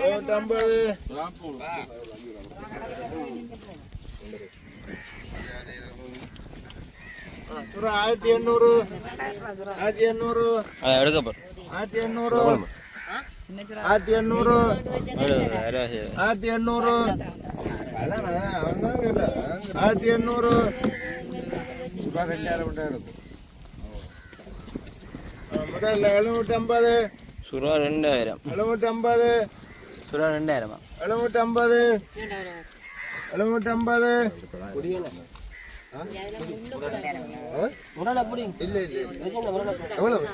எழுநூற்றம்பது சுறா ஆயிரத்தி எண்ணூறு. ஆயிரத்தி எண்ணூறு. ஆயிரத்தி எண்ணூறு. ஆயிரத்தி எண்ணூறு. ஆயிரத்தி எண்ணூறு. ஆயிரத்தி எண்ணூறு. முதல்ல எழுநூற்றி ஐம்பது சுறா ரெண்டாயிரம் எழுநூற்றி ஐம்பது சுறா ரெண்டாயிரமா எழுநூற்றி ஐம்பது எழுநூற்றி ஐம்பது இல்லை இல்லை எவ்வளவு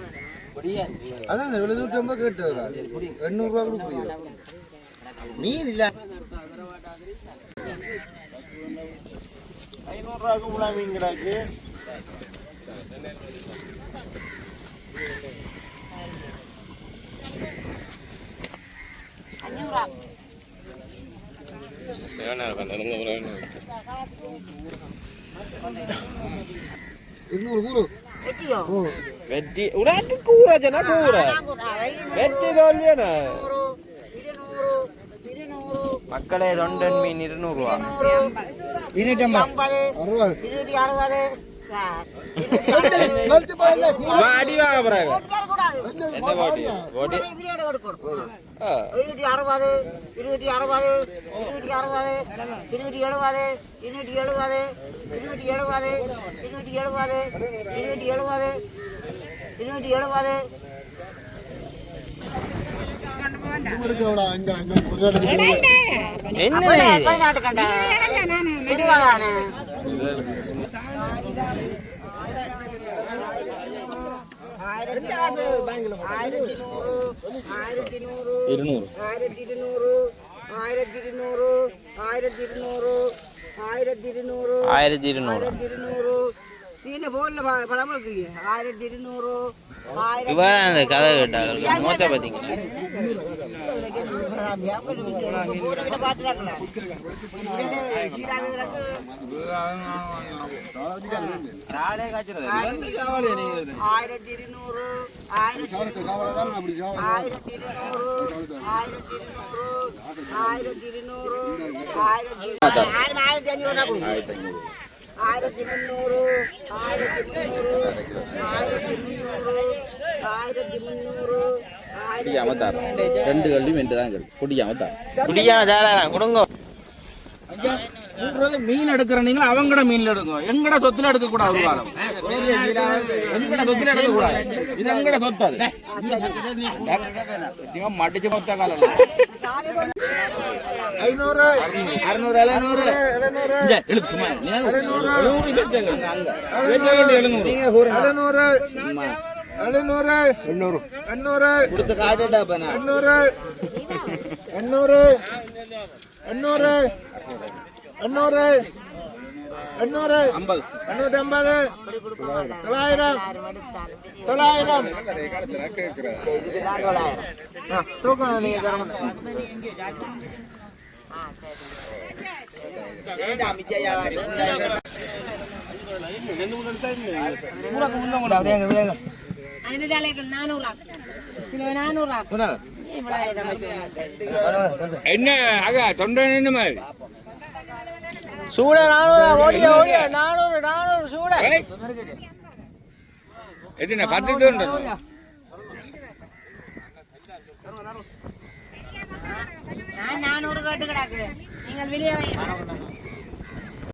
அதான் எழுநூற்றி ஐம்பது கேட்டது எண்ணூறுரூவா கூட புரியுது மீன் இல்லை ஐநூறுரூவாக்கு மீன் கிடாக்கு கூறு வெட்டி உனக்கு கூற தோல்வியான மக்களே தொண்டன் மீன் இருநூறு. ரூபா இருநூற்றம்பது அறுபது. அடி வாங்க போட்டி போட்டி ஆ. இருநூற்றி அறுபது இருநூற்றி அறுபது இருநூற்றி அறுபது இருநூற்றி எழுபது இருநூற்றி எழுபது இருநூற்றி எழுபது இருநூற்றி எழுபது இருநூற்றி எழுபது இருநூற்றி எழுபது. என்ன நாட்டுக்கண்டா இருபதானே ஆயிரத்தி நூறு ஆயிரத்தி நூறு இருநூறு ஆயிரத்தி இருநூறு ஆயிரத்தி இருநூறு ஆயிரத்தி இருநூறு ஆயிரத்தி நீங்க போன்ல படம் இருக்கீங்க ஆயிரத்தி இருநூறு ஆயிரத்தி இவன் அந்த கதை கேட்டாங்க மொத்த பாத்தீங்க பாத்துறாங்களா ஆயிரத்தி இருநூறு ஆயிரத்தி இருநூறு ஆயிரத்தி இருநூறு ஆயிரத்தி இருநூறு ஆயிரத்தி இருநூறு ஆயிரத்தி ஆயிரத்தி அஞ்சூறு ஆயிரத்தி முந்நூறு ஆயிரத்தி முந்நூறு ஆயிரத்தி முந்நூறு ஆயிரத்தி முந்நூறு தார் ரெண்டு கல்வி மென்று தான் கல்வி. குடிக்காம தார் குடிக்காம தாராளம் கொடுங்க. சொல்றது மீன் எடுக்கிற நீங்க அவங்கட மீன்ல எடுங்க எங்கட சொத்துல எடுக்க கூடாது காலம். எங்கட சொத்துல எடுக்க கூடாது இது எங்கட சொத்து அது? மடிச்சு மொத்த காலம். ஐநூறு. அறுநூறு எழுநூறு. எழுநூறு. எழுநூறு. கொடுத்து காட்டுட்டா எண்ணூறு. எண்ணூறு. எண்ணூறு. எண்ணூறு. எண்ணூறு. எண்ணூற்றி ஐம்பது தொள்ளாயிரம். தொள்ளாயிரம். ஆ, தூக்கம் நீங்க என்ன ஆக தொண்டை என்ன மாதிரி சூட நானூறு ஓடிய ஓடிய நானூறு நானூறு சூட. பத்து தொண்டை நான் நானூறு கேட்டு கிடக்கு நீங்கள் வெளியே வைங்க.